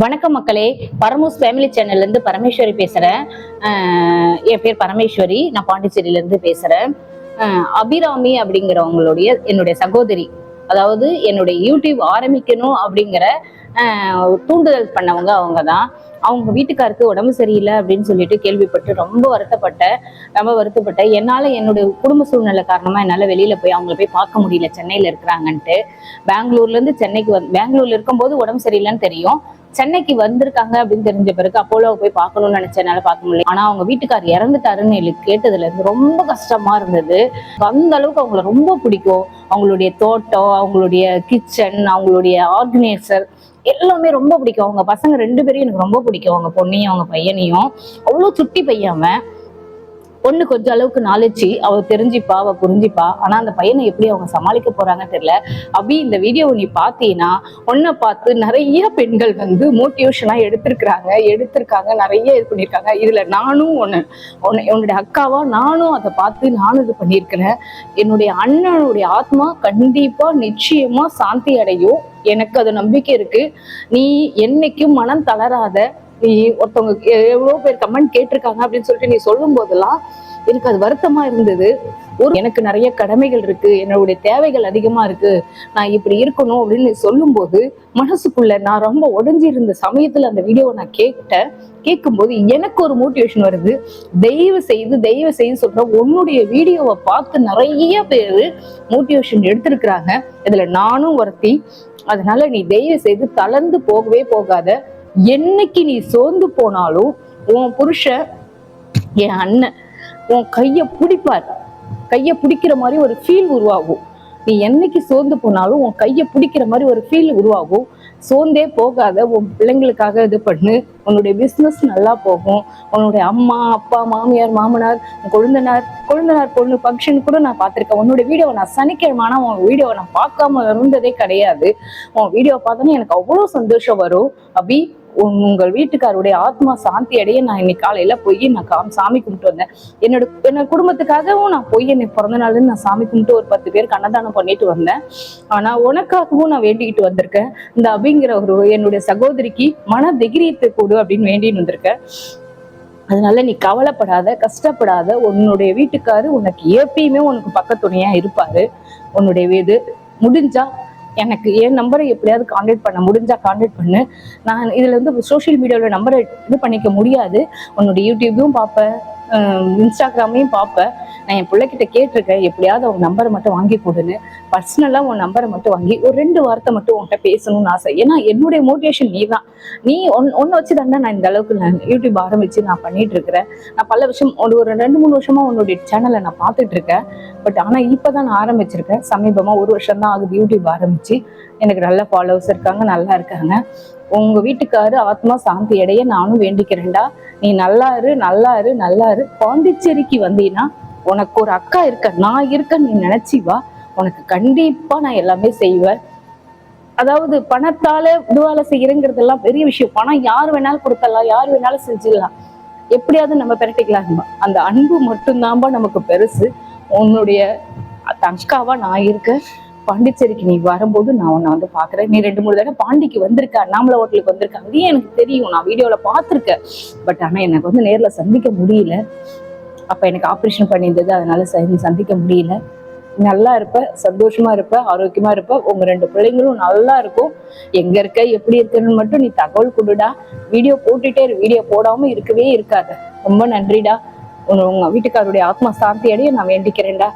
வணக்கம் மக்களே. பரமூஸ் ஃபேமிலி சேனல்ல இருந்து பரமேஸ்வரி பேசுறேன். என் பேர் பரமேஸ்வரி. நான் பாண்டிச்சேரியில இருந்து பேசுறேன். அபிராமி அப்படிங்கிறவங்களுடைய என்னுடைய சகோதரி. அதாவது என்னுடைய யூடியூப் ஆரம்பிக்கணும் அப்படிங்கிற தூண்டுதல் பண்ணவங்க அவங்க தான் அவங்க வீட்டுக்காருக்கு உடம்பு சரியில்லை அப்படின்னு சொல்லிட்டு கேள்விப்பட்டு ரொம்ப வருத்தப்பட்ட ரொம்ப வருத்தப்பட்ட என்னால் என்னுடைய குடும்ப சூழ்நிலை காரணமாக என்னால் வெளியில் போய் அவங்கள போய் பார்க்க முடியல. சென்னையில் இருக்கிறாங்கன்ட்டு. பெங்களூர்லேருந்து சென்னைக்கு வந்து பெங்களூர்ல இருக்கும்போது உடம்பு சரியில்லைன்னு தெரியும். சென்னைக்கு வந்திருக்காங்க அப்படின்னு தெரிஞ்ச பிறகு அப்போலோ போய் பார்க்கணும்னு நினைச்சனால பார்க்க முடியல. ஆனா அவங்க வீட்டுக்கார் இறந்துட்டாருன்னு எனக்கு கேட்டதுல இருந்து ரொம்ப கஷ்டமா இருந்தது. அந்த அளவுக்கு அவங்கள ரொம்ப பிடிக்கும். அவங்களுடைய தோட்டம் அவங்களுடைய கிச்சன் அவங்களுடைய ஆர்கனைசர் எல்லாமே ரொம்ப பிடிக்கும். அவங்க பசங்க ரெண்டு பேரையும் எனக்கு ரொம்ப பிடிக்கும். அவங்க பொண்ணையும் அவங்க பையனையும். அவ்வளோ சுட்டி பையன் அவன். பொண்ணு கொஞ்சம் அளவுக்கு நாலேஜ் அவ தெரிஞ்சுப்பா அவ புரிஞ்சுப்பா. ஆனா அந்த பையனை எப்படி அவங்க சமாளிக்க போறாங்கன்னு தெரியல. அபி இந்த வீடியோவை நீ பார்த்தீங்கன்னா உன்னை பார்த்து நிறைய பெண்கள் வந்து மோட்டிவேஷனா எடுத்திருக்கிறாங்க எடுத்திருக்காங்க நிறைய இது பண்ணியிருக்காங்க இதுல நானும் ஒன்னு உன்னுடைய அக்காவா நானும் அதை பார்த்து நானும் இது பண்ணியிருக்கிறேன். என்னுடைய அண்ணனுடைய ஆத்மா கண்டிப்பா நிச்சயமா சாந்தி அடையும். எனக்கு அது நம்பிக்கை இருக்கு. நீ என்னைக்கும் மனம் தளராத நீ ஒருத்தவங்க எவ்வளோ எவ்வளவு பேர் கமெண்ட் கேட்டிருக்காங்க அப்படின்னு சொல்லிட்டு நீ சொல்லும் போதெல்லாம் எனக்கு அது வருத்தமா இருந்தது. ஒரு எனக்கு நிறைய கடமைகள் இருக்கு. என்னுடைய தேவைகள் அதிகமா இருக்கு. நான் இப்படி இருக்கணும் அப்படின்னு சொல்லும் சொல்லும்போது மனசுக்குள்ள நான் ரொம்ப உடஞ்சி இருந்த சமயத்துல அந்த வீடியோவை நான் கேட்டேன். கேட்கும்போது எனக்கு ஒரு மோட்டிவேஷன் வருது. தயவு செய்து தயவு செய்து சொல்ற உன்னுடைய வீடியோவை பார்த்து நிறைய பேர் மோட்டிவேஷன் எடுத்திருக்கிறாங்க. இதுல நானும் ஒருத்தி அதனால நீ தயவு செய்து தளர்ந்து போகவே போகாத. என்னைக்கு நீ சோர்ந்து போனாலும் உன் புருஷன் என் அண்ணன் உன் கைய பிடிப்பார். கைய பிடிக்கிற மாதிரி ஒரு ஃபீல் உருவாகும். நீ என்னைக்கு சோர்ந்து போனாலும் உன் கைய பிடிக்கிற மாதிரி ஒரு ஃபீல் உருவாகும். சோர்ந்தே போகாத உன் பிள்ளைங்களுக்காக இது பண்ணு. உன்னுடைய பிஸ்னஸ் நல்லா போகும். உன்னுடைய அம்மா அப்பா மாமியார் மாமனார் உன் கொழுந்தனார் கொழுந்தனார் பொண்ணு ஃபங்க்ஷன் கூட நான் பார்த்திருக்கேன். உன்னோட வீடியோவை நான் சனிக்கிழமை ஆனால் உன் வீடியோவை நான் பார்க்காம இருந்ததே கிடையாது. உன் வீடியோ பார்த்தோன்னே எனக்கு அவ்வளோ சந்தோஷம் வரும். அபி உங்கள் வீட்டுக்காருடைய ஆத்மா சாந்தி அடைய நான் இன்னைக்கு காலையில போய் நான் காம் சாமி கும்பிட்டு வந்தேன். என்னோட என்னோட குடும்பத்துக்காகவும் நான் போய் என்னை பிறந்த நாள்னு நான் சாமி கும்பிட்டு ஒரு பத்து பேருக்கு அன்னதானம் பண்ணிட்டு வந்தேன். ஆனா உனக்காகவும் நான் வேண்டிக்கிட்டு வந்திருக்கேன். இந்த அபிங்கிற ஒரு என்னுடைய சகோதரிக்கு மன தைரியத்தை கொடு அப்படின்னு வேண்டின்னு வந்திருக்கேன். அதனால நீ கவலைப்படாத கஷ்டப்படாத. உன்னுடைய வீட்டுக்காரு உனக்கு எப்பயுமே உனக்கு பக்கத்துணையா இருப்பாரு. உன்னுடைய இது முடிஞ்சா எனக்கு என் நம்பரை எப்படியாவது காண்டாக்ட் பண்ண முடிஞ்சா காண்டாக்ட் பண்ணு. நான் இதுல வந்து சோஷியல் மீடியாவில் நம்பரை இது பண்ணிக்க முடியாது. உன்னோட யூடியூபையும் பார்ப்பேன் இன்ஸ்டாகிராமையும் பார்ப்பேன். நான் என் பிள்ளைகிட்ட கேட்டிருக்கேன் எப்படியாவது உன் நம்பரை மட்டும் வாங்கி கொடுன்னு. பர்சனலாக உன் நம்பரை மட்டும் வாங்கி ஒரு ரெண்டு வார்த்தை மட்டும் உன்கிட்ட பேசணும்னு ஆசை. ஏன்னா என்னுடைய மோட்டிவேஷன் நீ தான் நீ ஒன் ஒன்று வச்சு தானே நான் இந்த அளவுக்கு நான் யூடியூப் ஆரம்பிச்சு நான் பண்ணிட்டு இருக்கிறேன் நான் பல விஷயம் ஒரு ஒரு ரெண்டு மூணு வருஷமா உன்னுடைய சேனலை நான் பார்த்துட்டு இருக்கேன் பட் ஆனால் இப்போ தான் நான் ஆரம்பிச்சிருக்கேன். சமீபமாக ஒரு வருஷம் தான் ஆகுது யூடியூப் ஆரம்பிச்சு. எனக்கு நல்ல ஃபாலோவர்ஸ் இருக்காங்க நல்லா இருக்காங்க. உங்க வீட்டுக்காரு ஆத்மா சாந்தி அடைய நானும் வேண்டிக்கிறேன்டா. நீ நல்லா இரு நல்லா இரு நல்லா இரு. பாண்டிச்சேரிக்கு வந்தீங்கன்னா உனக்கு ஒரு அக்கா இருக்க நான் இருக்க நீ நினைச்சி வா. உனக்கு கண்டிப்பா நான் எல்லாமே செய்வேன். அதாவது பணத்தால இதுவால செய்யறங்கிறதெல்லாம் பெரிய விஷயம். பணம் யார் வேணாலும் கொடுத்தலாம் யார் வேணாலும் செஞ்சிடலாம். எப்படியாவது நம்ம பெரட்டிக்கலாம் அந்த அன்பு மட்டும்தான்பா நமக்கு பெருசு. உன்னுடைய தஷ்காவா நான் இருக்கேன். பாண்டிச்சேரிக்கு நீ வரும்போது நான் உன்னை வந்து பாக்குறேன் நீ ரெண்டு மூணு தடவை பாண்டிக்கு வந்திருக்க அண்ணாமலை ஹோட்டலுக்கு வந்திருக்க. அதையும் எனக்கு தெரியும். நான் வீடியோல பார்த்திருக்கேன். பட் ஆனா எனக்கு வந்து நேர்ல சந்திக்க முடியல. அப்போ எனக்கு ஆப்ரேஷன் பண்ணியிருந்தது அதனால ச- சந்திக்க முடியல. நல்லா இருப்ப சந்தோஷமா இருப்ப ஆரோக்கியமா இருப்ப. உங்க ரெண்டு பிள்ளைங்களும் நல்லா இருக்கும். எங்க இருக்க எப்படி இருக்குன்னு மட்டும் நீ தகவல் கொடுடா. வீடியோ போட்டுட்டே இரு வீடியோ போடாம இருக்கவே இருக்காது. ரொம்ப நன்றிடா. உங்க உங்க வீட்டுக்காருடைய ஆத்மா சாந்தி அடைய நான் வேண்டிக்கிறேன்டா.